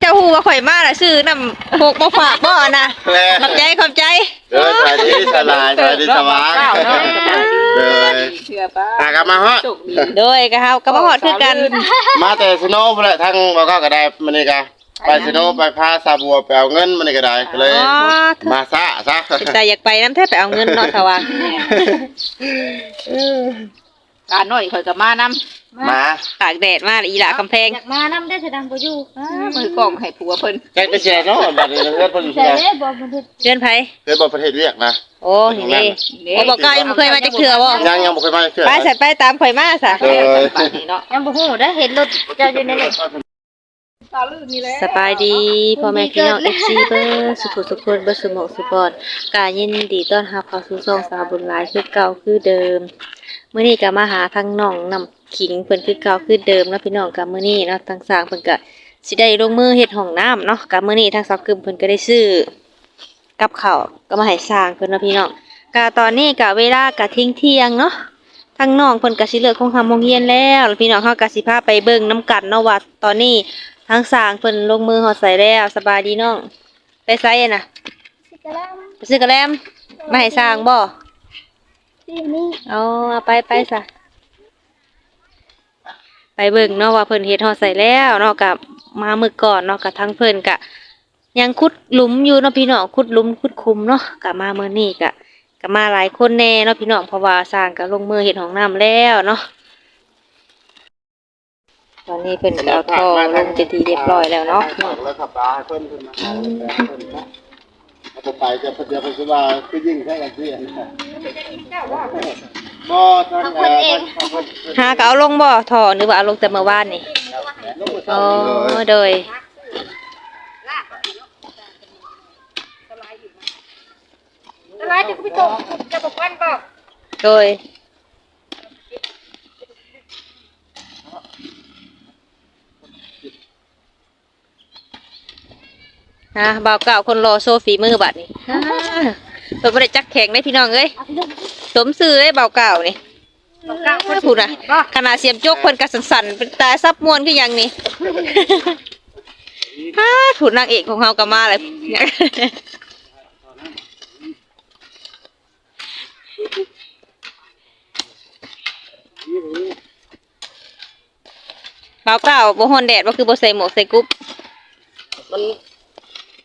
เจ้าฮู้ว่าข่อยมาน่ะซื้อน้ำหกมาฝากบ่นะแม่ขอบใจขอบใจเออสวัสดีสลายสวัสดีสว่างเลยเชื่อป้าหากลับมาฮะโชคดีโดยก็เฮาก็มาฮอดคือกัน มาแต่สโนว์พุ่นแหละทั้งบ่ก็ก็ได้มันนี่ก็ไปสโนว์ไปพาซาบัวไปเอาเงินมันนี่ก็ได้ก็เลยอ๋อมาซะซะแต่อยากไปน้ำแท้ไปเอาเงินเนาะสว่าง การน้อยข่อยก็มานำมา ตากแดดมาอีหล่ากำแพงอยากมานำได้แสดงบ่อยู่มือกล้องให้ผัวเพิ่นแกไปแชร์เนาะบัดนี้เพื่อนเพิ่นอยู่แต่ที่ไหนเด้บ่มันเฮ็ดเดือนไผเพื่อนบ่ประเทศเรียกนะโอ้นี่นี่โอ้บอกกล้ายังบ่เคยมาจากเถื่อบ่ยังยังบ่เคยมาเชื่อไปใส่ไปตามข่อยมาซะเออป่านนี้เนาะยังบ่ฮู้ได้เห็นรถเจ้าอยู่ในรถตาลื่นนี่แหละสบายดีพ่อแม่พี่น้อง FC เบิร์สุขสุขคนเบิร์สมองสุบอนกายินดีต้อนรับเข้าสู่ช่องสาวบุญหลายคือเก่าคือเดิม มื้อนี้ก็มาหาทางน้องน้ำขิงเพิ่นคือเก่าคือเดิมเนาะพี่น้องกับมื้อนี้เนาะทางสร้างเพิ่นก็สิได้ลงมือเฮ็ดห้องน้ำเนาะกับมื้อนี้ทางสาวกึมเพิ่นก็ได้ซื้อกับข้าวก็มาให้สร้างเพิ่นเนาะพี่น้องกะตอนนี้กะเวลากะทิ้งเที่ยงเนาะทางน้องเพิ่นก็สิเลิกคงทำโรงเรียนแล้วพี่น้องเฮาก็สิพาไปเบิ่งน้ำกันเนาะว่าตอนนี้ทางสร้างเพิ่นลงมือหอดใส่แล้วสบายดีน้องไปไสอะน่ะสิกะแล้วไปซื้อกระแลมมาให้สร้างบ่ ที่นี่อาเอาไปไปซะไปเบิ่งเนาะว่าเพิ่นเฮ็ดหอดใส่แล้วเนาะกับมามื้อก่อนเนาะกับทั้งเพิ่นกะ ยังขุดหลุมอยู่เนาะพี่น้องขุดหลุมขุดคุมเนาะกะมามื้อนี้กะกะมาหลายคนแน่เนาะพี่น้องเพราะว่าสร้างก็ลงมือเฮ็ดห้องน้ำแล้วเนาะตอนนี้เพิ่นก็เอาท่อลงเป็นที่เรียบร้อยแล้วเนาะ แล้วขับตาให้เพิ่นขึ้นมาเพิ่นนะ เอาไปจะเดี๋ยวเพิ่นสิว่าคือยิ่งใช่กันพี่อันนี้บ่ทางเอ่อทางเพิ่นหาก็เอาลงบ่ถอหรือว่าเอาลงแต่เมื่อวานนี่ลงมืออ๋เช้าอนี่เลยโดยอะไรจะไปตกจะบอกวันบ่โดย ฮะบ่าวเก่าคนรอโซฟีมือบัดนี่ฮ่าเพิ่นบ่ได้จักแข็งได้พี่น้องเอ้ยสมซื่อเด้บ่าวเก่านี่พูดน่ะขนาดเสียมจกเพิ่นก็สั่นๆเป็นตาซับม่วนคือหยังนี่ฮ่าถูกนางเอกของเฮาก็มาเลยเปล่าเปล่าบ่ฮอนแดดบ่คือบ่ใส่หมวกใส่กุ๊บมัน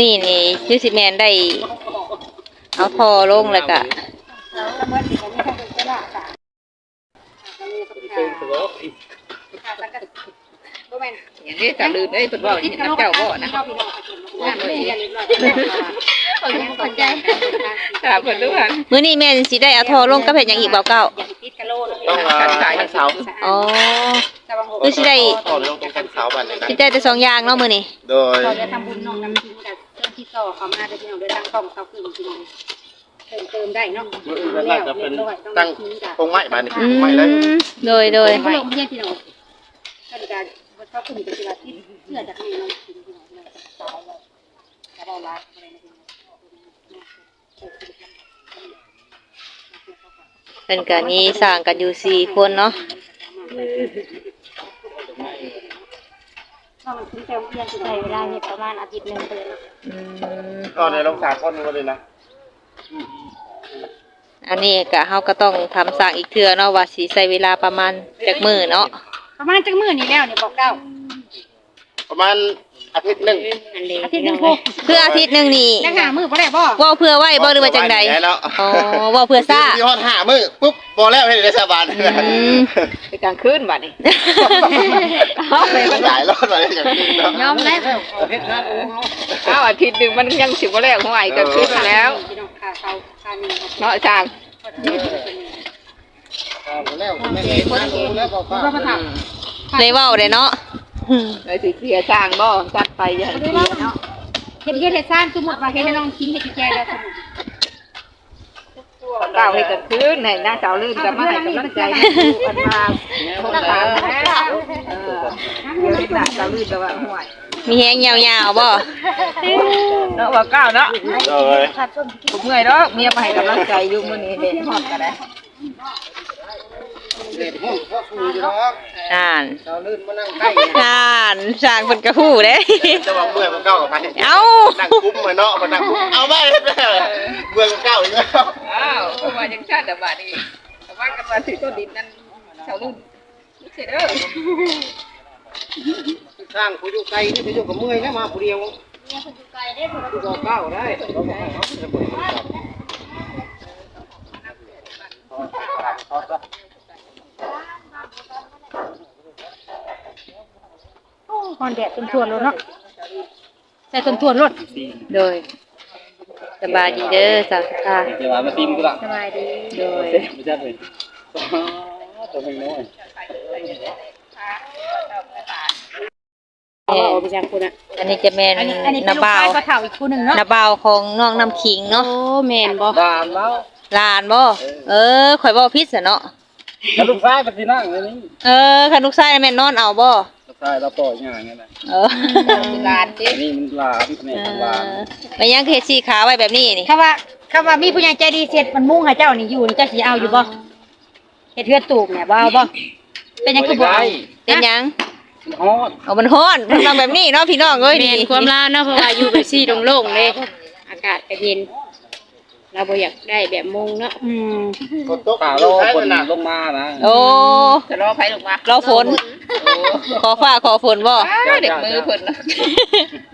นี่คือสิแม่นได้ เอาทอลงแล้วก็อย่างนี้ตาลื่นเอ้ยเพิ่นว่าอย่างนี้น้ำเจ้าบ่นะ งามเลยขอยังสนใจถามเพิ่นดูหั่นมื้อนี้แม่นสิได้เอาทอลงกับเฮ็ดหยังอีกเบาเก่าต้องมาทางเสาอ๋อคือสิได้ ต่อลงตรงทางเสาบัดนี้นะสิได้แต่สองอย่างเนาะมื้อนี้โดยขอจะทำบุญน้องน้ำทิ้งกับเจ้าที่ต่อเขามาได้พี่น้องเดินทางต้องเขาคือจริงเติมเติมได้เนาะมื้ออื่นมันน่าจะเป็นตั้งตรงไม้บัดนี้อืไม้เลยมโดยโดยเป็นผู้ลงไม่ใช่พี่น้องท่านการวัดพระคุณเป็นศิลาทิศเพื่อจะให้น้องทิ้งพี่น้องเลยตายเลยจะได้รักอะไรนะพี่น้อง เพิ่นก็มีสร้างกันอยู่สี่คนเนาะถ้ามันถึงเต็มเพียงใช้เวลาเนี่ยประมาณอาทิตย์หนึ่งเลยอืมก็ในลงสามคนมาเลยนะอันนี้ก็เฮาก็ต้องทำสร้างอีกเทื่อเนาะว่าสิใช้เวลาประมาณจักมื้อเนาะประมาณจังมือนี่แล้วเนี่ยบอกเก้าประมาณ อาทิตย์หนึ่งอันเดียวอาทิตย์หนึงพวกคืออาทิตย์หนึงนี่นักหามือบ่ได้บ่เว้าเพื่อไว้บ่หรือว่าจังใดแล้วอ๋อเว้าเพื่อซ่า ที่ฮอดห้ามื้อปุ๊บบ่แล้วให้ได้สบายอืมไปกลางคืนบัดนี้ เอาไปมัมันนหลายรอบเลยอย่างนี้เนาะยอมแล้วเอาอาทิตย์หนึงมันยังสิบ่แล้วห่วยกลางคืนมาแล้วพี่น้องค่าเช่าค่านี่ครับเนาะจางแล้วแม่แล้วก็ฟ้าพระธรรมเลยเว้าได้เนาะ เลยสิเสียจางบ่จัดไปอย่าให้เสียเนาะเฮ็ดเฮ็ดให้ซ่านสมมุติว่าเฮ็ดให้น้องคิงเฮ็ดแก่แล้วสมมุติก้าวให้กลางคืนให้นางสาวลื่นก็มาให้กำลังใจอยู่อันว่าโครงการแล้วเออเดี๋ยวเฮ็ดนางสาวลื่นก็ว่าห่วยมีแฮงยาวๆบ่เนาะว่าก้าวเนาะเลยผมเมื่อยดอกเมียมาให้กำลังใจอยู่มื้อนี้เด็กฮอดก็ได้ เด็กห้องพ่อครูอยู่เนาะอ่านเราลื่นมานั่งใกล้อ่านสร้างเพิ่นก็ฮู้เด้จะบอกเมื่อยมันเก้ากับพันเอ้านั่งคุ้มเหมือนเนาะมันนั่งคุ้มเอาไปเมื่อยมันเก้าอีกแล้วอ้าวเพราะว่าจังชาติแต่บัดนี้แต่ว่ากันว่าสิต้นดินนั้นชาวลื่นนี่เสิเด้อสร้างผู้อยู่ไกลนี่ผู้อยู่กับเมื่อยแล้วมาผู้เดียวผู้บอกเก้าได้เราบอกให้เขาจะเปิด ฮอน แดดต้นทวนรถเนาะใส่ต้นทวนรถโดยสบายดีเด้อสาวสุภาเดี๋ยวมาซิมกูละสบายดีโดยไม่ใช่เลยตัวเพลงน้อยเอาเอาไปจากคุณอะอันนี้จะแม่นอันนี้อันนี้เป็นนาลูกบ่าชายวก็เฒ่าอีกคู่หนึงเนาะนาบ่าวของน้องน้ำขิงเนาะโอ้แม่นบ่ดามแล้วหลานบ่เออข่อยบ่พิษซะเนาะแล้วลูกชายปฏินั่งเลยนี่เออคันลูกชายแม่นนอนเอาบ่ ลูกชายเราปล่อยอย่างนี้นะเออหลานดินี่มันลามนี่เอมันลามอไปยังเฮ็ดสีขาไว้แบบนี้นี่คำว่าคำว่ามีผู้ใหญ่ใจดีเสร็จมันมุ่งให้เจ้านี่อยู่นี่เจ้าสิเอาอยู่บ่เฮ็ดเฮือนตูบเนี่ยบ่เอาบ่เป็นหยังคือบ่เอาเป็นหยังมันฮอดเอามันฮ้อนมันทำแบบนี้เนาะพี่น้องเอ้ยแม่นนี่ความลาวเนาะเพราะว่าอยู่แบบซี่โล่งๆเลยอากาศก็เย็น เราบ่อยากได้แบบมุงเนาะอืมคนตกป่าเราคนลงมานะโอ้จะรอไผลงมารอฝน ขอฟ้าขอฝนบ่อ้าเด็กมือเพิ่นน่ะ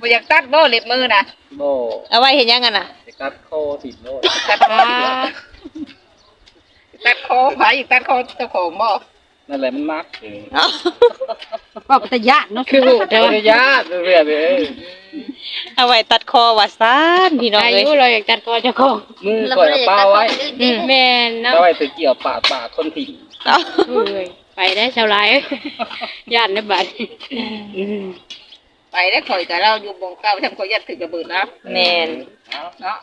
บ่อยากตัดบ่เล็บมือน่ะโบเอาไว้เห็นยังกันน่ะจะกัดคอติดโลดตัดคอตัดคอไผอีกตัดคอเจ้าของบ่นั่นแหละมันมักเออเอาว่าเป็นตาญาติเนาะคือแต่ว่าญาติเรื่อยๆเลยเอาไว้ตัดคอว่าซานพี่น้องอาเอ้ยยุเราอยากตัดคอเจ้าของมือก่อยเอาเป้าไว้อืมแม่นเนาะเอาไว้ตะเกี่ยวปาดปาดคนถิ่นเอา เอ้ย ไปได้ชาวไร่ย่านในบัดอืมไปได้ข่อยแต่เราอยู่บงเก่าทำข่อยยัดถึงระเบิดนะแม่นเนาะ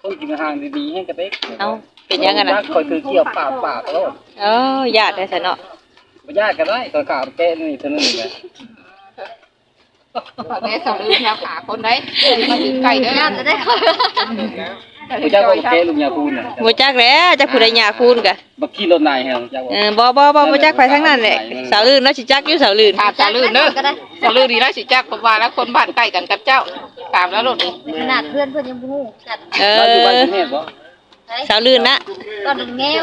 คนกินอาหารดีๆให้กระเด็กเอาเป็นยังกันน่ะคอยคือเกี่ยวปาดปาดโลดเออญาติได้ซะเนาะบ่ญาติกันได้ตอนกาบแก้นี่เท่านั้นเอง แม่สาวลืมแถวขาคนได้มาถึงไก่เด้อจะได้บ่ญาติก็แก้ลุงยาคูนน่ะบ่จักแล้วจักผู้ใดหยาคูณกะบักขี่รถนายให้จักเออบ่บ่บ่บ่จักไปทั้งนั้นแหละสาวลื่นเนาะสิจักอยู่สาวลื่นถามสาวลืมเด้อสาวลืมดีแล้วสิจักเพราะว่าแล้วคนบ้านใกล้กันกับเจ้าถามแล้วรถนี่ขนาดเพื่อนเพื่อนยังพูกันเอเราอยู่บ้านอที่นี่บ่สาวลื่นนะ ตอนแง้ว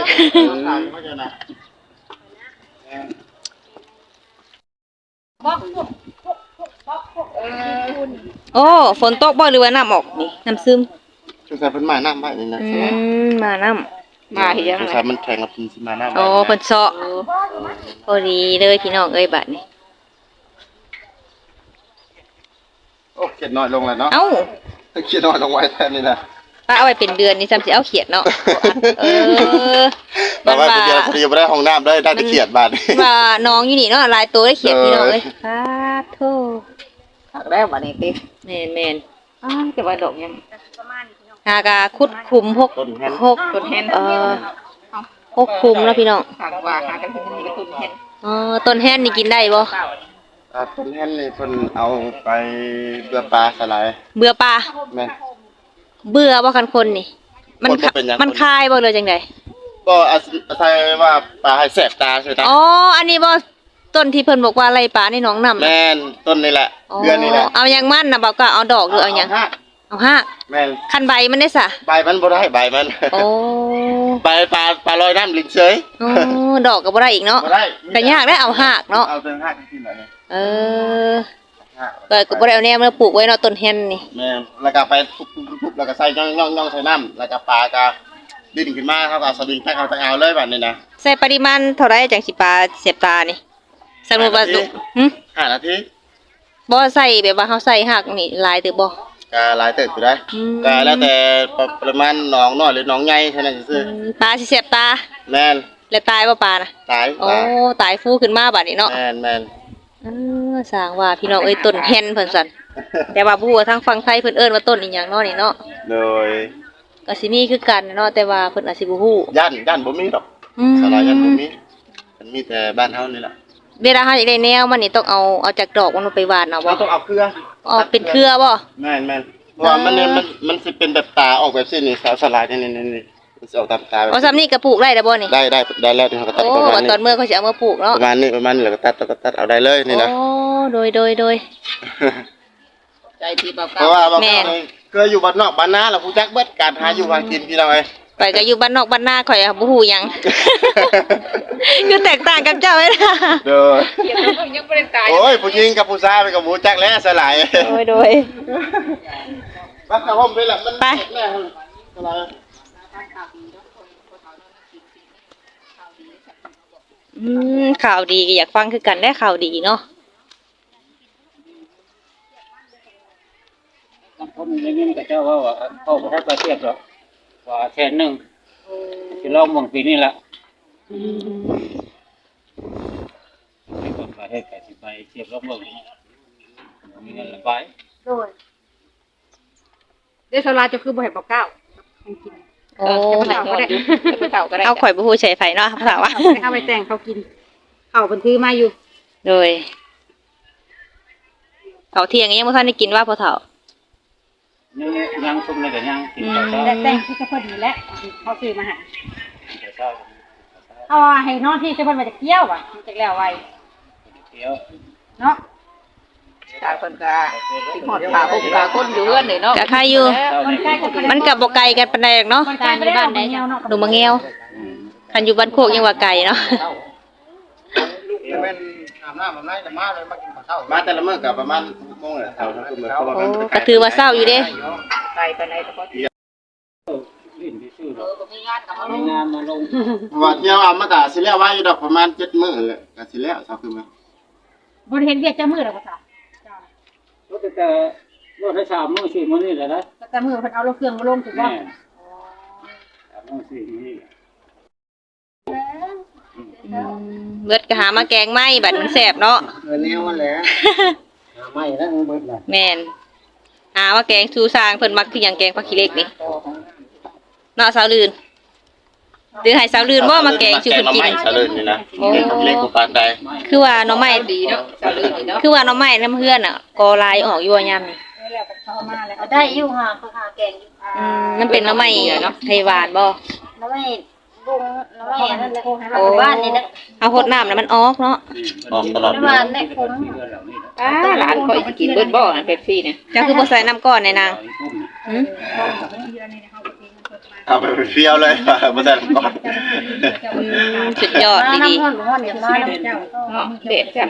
โอ้ฝนตกบ่หรือว่าน้ำออกนี่น้ำซึมสงสัยเพิ่นมาน้ำบ้านนี่นะอืมมาน้ำมาเฮียงสงสัยมันแข่งกับพินสิมาน้ำโอ้เพิ่นเซาะพอดีเลยพี่น้องเอ้ยบัดนี้โอ้เขียดน้อยลงแล้วเนาะเอ้าเขียดน้อยลงไว้แทนนี่นะป้าเอาไว้เป็นเดือนนี่ซ้ำสิเอาเขียดเนาะเออแต่มันว่าว่าเดียวพอดีบ่ได้ห้องน้ำได้ได้แต่เขียดบาดว่าน้องอยู่นี่เนาะหลายตัวได้เขียดพี่น้องเอ้ยสาธุ ถักแล้วบัดนี้ติแม่นแม่นอ้าวจะว่าดอกยังหากาคุดคุมหกต้นแฮนหกต้นเห็นเอ่อหกคุมแล้วพี่น้องถามว่าหากันที่นี่ก็ต้นเห็นอ๋อต้นแฮนนี่กินได้บ่อ่าต้นแฮนนี่เพิ่นเอาไปเบื่อปลาสลายเบื่อปลาแม่นเบื่อบ่คันคนนี่ มันคนบ่เป็นหยัง มันคายบ่เลยจังไดก็อาศัยว่าปลาให้แสบตาใช่ไหมอ๋ออันนี้บ่ ต้นที่เพิ่นบอกว่าไล่ปลาในหนองน้ำน่ะแม่นต้นนี่แหละอ๋อเดือนนี่แหละเอายังมันน่ะบ่ก็เอาดอกหรือเอาหยังฮะเอาห้าแม่นคันใบมันได้ซะใบมันบ่ได้ใบมันโอ้ใบปลาปลาลอยน้ำลิ้นเฉยอ๋อดอกก็บ่ได้อีกเนาะบ่ได้ก็ยากได้เอาหากเนาะเอาเติงหักที่ไหนเนี่ยเออเปิดก็บ่ได้เอาแนวมาปลูกไว้เนาะต้นแฮนนี่แม่นแล้วก็ไปทุบๆๆแล้วก็ใส่ย่องๆๆใส่น้ำแล้วก็ปลาก็ดิ้นขึ้นมาเขาก็เอาสลิงตักเอาตักเอาเลยบัดนี้นะ ใส่ปริมาณเท่าไรจังสิปลาเสียบตานี่ สมมุติว่าตุหึห้านาทีบ่ใส่แบบว่าเฮาใส่หักนี่หลายตึกบ่ ก็หลายเติบอยู่ได้อืม ก็แล้วแต่ปริมาณหนองน้อยหรือหนองใหญ่เท่านั้นซื่ออืมปลาสิเสียบตา ๆแม่นแล้วตายบ่ปลาน่ะตายโอ้ปลาตายฟูขึ้นมาบัดนี้เนาะแม่นแม่นเออสร้างว่าพี่น้องเอ้ยต้นแฮนเพิ่นสั่นแต่ว่าบ่ฮู้ว่าทางฝั่งไทยเพิ่นเอิ้นว่าต้นอีหยังเนาะนี่เนาะโดยก็สิมีคือกันเนาะแต่ว่าเพิ่นอาจสิบ่ฮู้ย่านย่านบ่มีดอกอืมสลายย่านบ่มีมันมีแต่บ้านเฮานี่ล่ะ เวลาเฮาอยากได้แนวมันนี่ต้องเอาเอาจากดอกมันไปหว่านเอาบ่เราต้องเอาเครืออ๋อเป็นเครือบ่ แม่นแม่นเพราะว่ามันเนี่ยมันมันสิเป็นแบบตาออกแบบนี้นี่สาวสลายนี่นี่นี่มันสิออกตามตาแบบเอาซ้ำนี่ก็ปลูกได้แล้วบ่นี่ ได้ได้ได้แล้วนี่เขาก็ตัดโอ้ประมาณตอนนี้เมื่อเขาสิเอามาปลูกเนาะ ประมาณนี้ประมาณนี้แล้วก็ตัดแล้วก็ตัดเอาได้เลยนี่นะ โอ้ โดยโดยโดย ใจที่เบาเพเก่าราะว่าบางแม่คนน เคยอยู่บ้านนอกบ้านนาแล้วผู้จักเบิดการหาอยู่หากินพี่น้องเอ้ย ไปก็อยู่บ้านนอกบ้านนาข่อยอะบ่ฮู้หยัง คือแตกต่างกับเจ้าเลยนะเด้อเขียนแล้วยังไม่ได้ตายโอ้ยผู้หญิงกับผู้ชายไปกับผู้จักแล้วสลายโดยโดยบักกะห่มไปละมันไปแม่สลายอืมข่าวดีก็อยากฟังคือกันได้ข่าวดีเนาะบางคนได้ยินกับเจ้าว่าว่าเข้าประทับประเทศหรอก ว่าแสนหนึ่งจะลองมองปีนี้ละให้คนประเทศแปดสิบใบเทียบลองเบิ่งมีเงินละใบโดยเดยวสลาจะคือบ่ให้บอกเก้าให้กินโอ้เต่าก็ได้เต่าก็ได้เอาข่อยบ่ฮู้ใช้ไผเนาะภาษาว่าเอาไปเอาไปแต่งเขากินเขาบันทือมาอยู่ โดยเขาวเที่ยงยังบ่ทันได้กินว่าพ่อเฒ่า ยังยังซุ่มเลยกันยังกินข้าวเช้าแต่แต่งที่จะพอดีแล้วเขาซื้อมาให้ข้าวเช้าเอาให้นอนที่จะเพิ่นมาจากเที่ยวอะมันจะแล้วไว้เที่ยวเนาะตาคนก็สิหอดปลาบุกปลาก้นอยู่เอื้อนเลยเนาะก็ใครอยู่ มันใกล้กับมันก็บ่ไกลกันปานใดหรอกเนาะมันใกล้ไปบ้านไหนเนาะหนูมาเงียวคันอยู่บ้านโคกยังว่าไกลเนาะลูกจะเป็น อาบน้ำอาบน้ำจะมาเลยมากินข้าวมาแต่ละมื้อก็ประมาณ6โมงแหละเท่านั้นคือเหมือนเพราะว่าโอ้มันก็ถือว่าเศร้าอยู่เด้ไปไปไหนก็พอลิ้นที่ชื่อหรอกมีงานกับมาลมีงงานมาลงว่าเที่ยวเอามาก็สิแล้วไว้อยู่ดอกประมาณ7มื้อแหละก็สิแล้วเช้าขึ้นมาบ่ได้เห็นเวียกจะมือแล้วก็จ้ะรถแต่รถให้สามมื้อสี่มื้อนี่แหละนะแต่มือเพิ่นเอารถเครื่องมาลงถูกบ่แม่สามมื้อสี่มื้อนี่ เบิดก็หามาแกงไหม้บัดมันแซ่บเนาะ เออแนวแหละ หาไม่แล้วมึงเบิดน่ะแม่นหาว่าแกงชูซางเพิ่นมักคือหยังแกงผักขี้เหล็กนี่เนาะสาวลื่นหรือให้สาวลื่นบ่มาแกงชูเพิ่นกินแกงหน่อไม้สะเลินนี่นะโอ้แกงกับเล็กกับปานใดคือว่าหน่อไม้ดีเนาะสาวลื่นเนาะคือว่าหน่อไม้น้ำเพื่อนอะกอลายออกอยู่ว่ายามนี่แล้วเขาเอามาแล้วเอาได้อยู่ค่ะเขาหาแกงอยู่อืมมันเป็นหน่อไม้เนาะไทยหวานบ่แล้วไม่บุง แล้วไม่อันนั้นเลยโอ้บ้านนี่นะเอาหดน้ำแล้วมันออกเนาะออกตลอดไม่เวว่าลาแม่คุ้มอ่าหลานคอยกินเบิดบ่อนะเป๊ปซี่เนี่ยจะคือบ่ใส่น้ำก้อนในนางหืมเอาไปเฟี้ยวเลยบ่ได้ก่อนอืมสุดยอดดีน้ำห้อนห้อนเนี่ยมาน้ำเจ้าเนาะเด็ดจ้ะ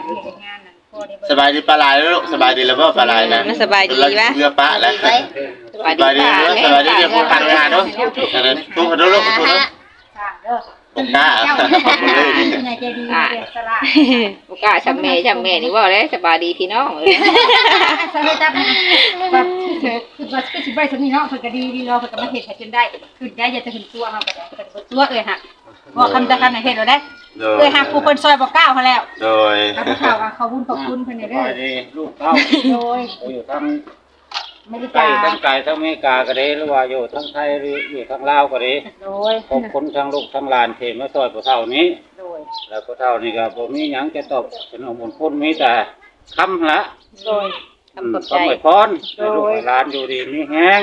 สบายดีปลาลายแล้วลูกสบายดีแล้วบ่ปลาลายนะๆมันสบายดีวะเรือปลาแล้วไปสบายสบายดีดีเด้อสบายดีเดี๋ยวพูดปังงานเด้ออันนั้นตู้ขอโทษลูกขอ โทษลูกตกหน้าขอบคุณเลยนายใจดีเด็กสละบุกล้าจำแม่จำแม่นี่ว่าแล้วสบายดีพี่น้องเอ้ยสละจับแบบคือว่าคือสิไปสำนี้เนาะเพิ่นก็ดีดีเนาะเพิ่นก็มาเฮ็ดให้จนได้คือได้อย่าจะถึงตัวเฮาก็ได้เพิ่นบ่ตัวเอ้ยฮะบ่คำจะคันให้เฮ็ดแล้วได้โดเอ้ยยฮะผู้เพิ่นซอยบ่ก้าวเขาแล้วโดยแล้วผู้เฒ่าก็ขอบคุณขอบคุณเพิ่นสเด้บาอยดีลูกเต้าโดยอยู่ทั้ง อเมริไกลกาทั้งไกลทั้งอเมริกาก็ได้หรือว่าอยู่ทั้งไทยหรืออยู่ทั้งลาวก็ได้โดยขอบคุณทั้งลูกทั้งหลานที่มาซอยพวกเท่านี้ โดยแล้วพวกเท่านี้ก็บ่มีหยังจะตอบสนองบุญคุณมีแต่คำละโดยทำกับใจคำอวยพรให้ลูกให้หลานอยู่ดีมีแห้ง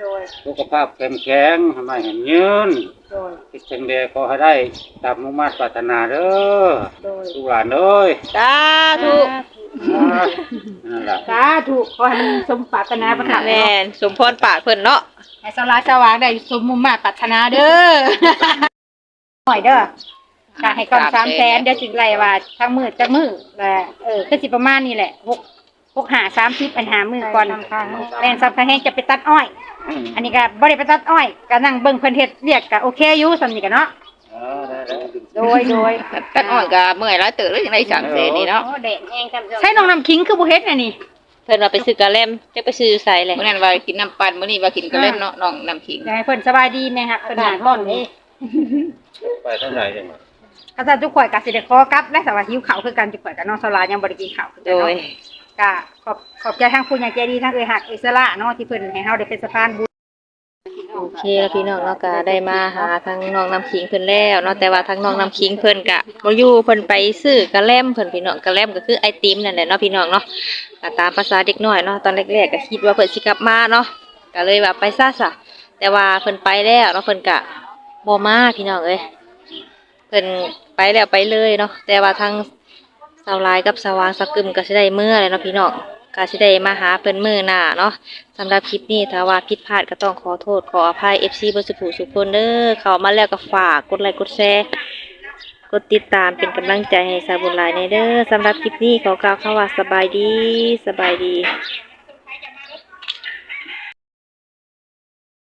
โดยสุขภาพเข้มแข็งทำไมเห็นยืน โดยคิดถึงเดียขอให้ได้ตามมุ่งมั่นปรารถนาเด้อโดย ลูกหลานเอ้ย สาธุ นั่นแหละสาธุขอให้มันสมปรารถนาประทานแม่นสมพรปากเพิ่นเนาะให้สลายสว่างได้สมมุมมาตรปรารถนาเด้อ หน่อยเด้อก็ให้ก่อนสามแสนเดี๋ยวสิไล่ว่าทั้งมือจักมือแหละเออคือสิประมาณนี้แหละหกหกหาสามสิบอันหามือก่อนแม่นซับทางแห้งจะไปตัดอ้อย อันนี้ก็บ่ได้ไปตัดอ้อยก็นั่งเบิ่งเพิ่นเฮ็ดเรียกก็โอเคอยู่สำนี้ก็เนาะเออได้แล้ว โดยโดยตัดอ่อนก็เมื่อยหลายเติบเลยจังได๋สามแสนนี่เนาะโอ้แดดแห้งทำใช้น้องน้ำคิงคือบ่เฮ็ดอันนี้เพิ่นว่าไปซื้อกะแลมจะไปซื้อใส่เลยมื้อนั้นว่ากินน้ำปั่นมื้อนี้ว่ากินกระเล่นเนาะน้องน้ำขิงอยากให้เพิ่นสบายดีแม่ครับเพิ่นหาก่อนนี่ไปเท่าไหร่เนี่ยก็จะทุกข่อยก็สิได้ขอกลับและสวัสดีหิวข้าวคือกันทุกข่อยกับน้องสลายังบ่ได้กินข้าวคือกันโดยเนาะก็ขอบขอบใจทั้งผู้ใหญ่ใจดีทั้งเอ้ยหักอิสระเนาะที่เพิ่นให้เฮาได้เป็นสะพานบุญ โอเคแล้วพี่น้องเนาะก็ได้มาหาทางน้องน้ำคิงเพิ่นแล้วเนาะแต่ว่าทางน้องน้ำคิงเพิ่นก็บ่อยู่เพิ่นไปซื้อกะแลมเพิ่นพี่น้องกะแลมก็คือไอติมนั่นแหละเนาะพี่น้องเนาะก็ตามภาษาเด็กน้อยเนาะตอนแรกๆก็คิดว่าเพิ่นสิกลับมาเนาะก็เลยว่าไปซะซะแต่ว่าเพิ่นไปแล้วเนาะเพิ่นก็บ่มาพี่น้องเอ้ยเพิ่นไปแล้วไปเลยเนาะแต่ว่าทางสาวลายกับสาวางสกึมก็สิได้เมื้อเลยเนาะพี่น้อง ก็สิได้มาหาเพิ่นมือหน้าเนาะสำหรับคลิปนี้ถ้าว่าผิดพลาดก็ต้องขอโทษขออภัย FC บสุภูสุพนเด้อเข้ามาแล้วก็ฝากกดไลค์กดแชร์กดติดตามเป็นกำลังใจให้สาวบุญหลายในเด้อสำหรับคลิปนี้ขอกล่าวคำว่าสบายดีสบายดี